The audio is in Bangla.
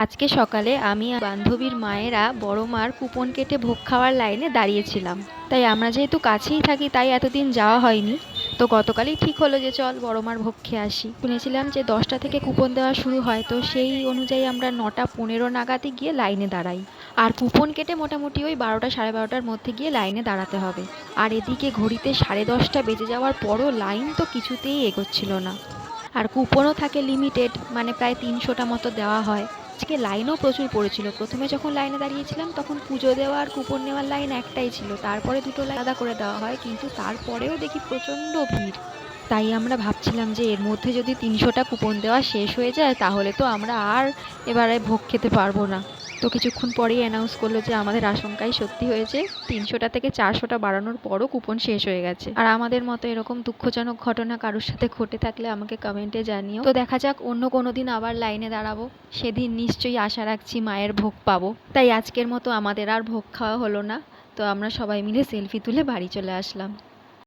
আজকে সকালে আমি বান্ধবীর মায়েরা বড় মার কুপন কেটে ভোগ খাওয়ার লাইনে দাঁড়িয়েছিলাম। তাই আমরা যেহেতু কাছেই থাকি, তাই এতদিন যাওয়া হয়নি। তো গতকালই ঠিক হলো যে চল বড় মার ভোগ খেয়ে আসি। শুনেছিলাম যে দশটা থেকে কুপন দেওয়া শুরু হয়, তো সেই অনুযায়ী আমরা নটা পনেরো নাগাদই গিয়ে লাইনে দাঁড়াই। আর কুপন কেটে মোটামুটি ওই বারোটা সাড়ে বারোটার মধ্যে গিয়ে লাইনে দাঁড়াতে হবে। আর এদিকে ঘড়িতে সাড়ে দশটা বেজে যাওয়ার পরও লাইন তো কিছুতেই এগোচ্ছিল না। আর কুপনও থাকে লিমিটেড মানে প্রায় তিনশোটা মতো দেওয়া হয়। আজকে লাইনও প্রচুর পড়েছিল। প্রথমে যখন লাইনে দাঁড়িয়েছিলাম, তখন পুজো দেওয়া আর কুপন নেওয়ার লাইন একটাই ছিল। তারপরে দুটো লাইন আলাদা করে দেওয়া হয়, কিন্তু তারপরেও দেখি প্রচণ্ড ভিড়। তাই আমরা ভাবছিলাম যে এর মধ্যে যদি তিনশোটা কুপন দেওয়া শেষ হয়ে যায়, তাহলে তো আমরা আর এবারে ভোগ খেতে পারব না। তো কিছুক্ষণ পরেই অ্যানাউন্স করল যে আমাদের আশঙ্কাই সত্যি হয়েছে, তিনশোটা থেকে চারশোটা বাড়ানোর পরও কুপন শেষ হয়ে গেছে। আর আমাদের মতো এরকম দুঃখজনক ঘটনা কারোর সাথে ঘটে থাকলে আমাকে কমেন্টে জানিও। তো দেখা যাক, অন্য কোনো দিন আবার লাইনে দাঁড়াবো। সেদিন নিশ্চয়ই আশা রাখছি মায়ের ভোগ পাবো। তাই আজকের মতো আমাদের আর ভোগ খাওয়া হলো না। তো আমরা সবাই মিলে সেলফি তুলে বাড়ি চলে আসলাম।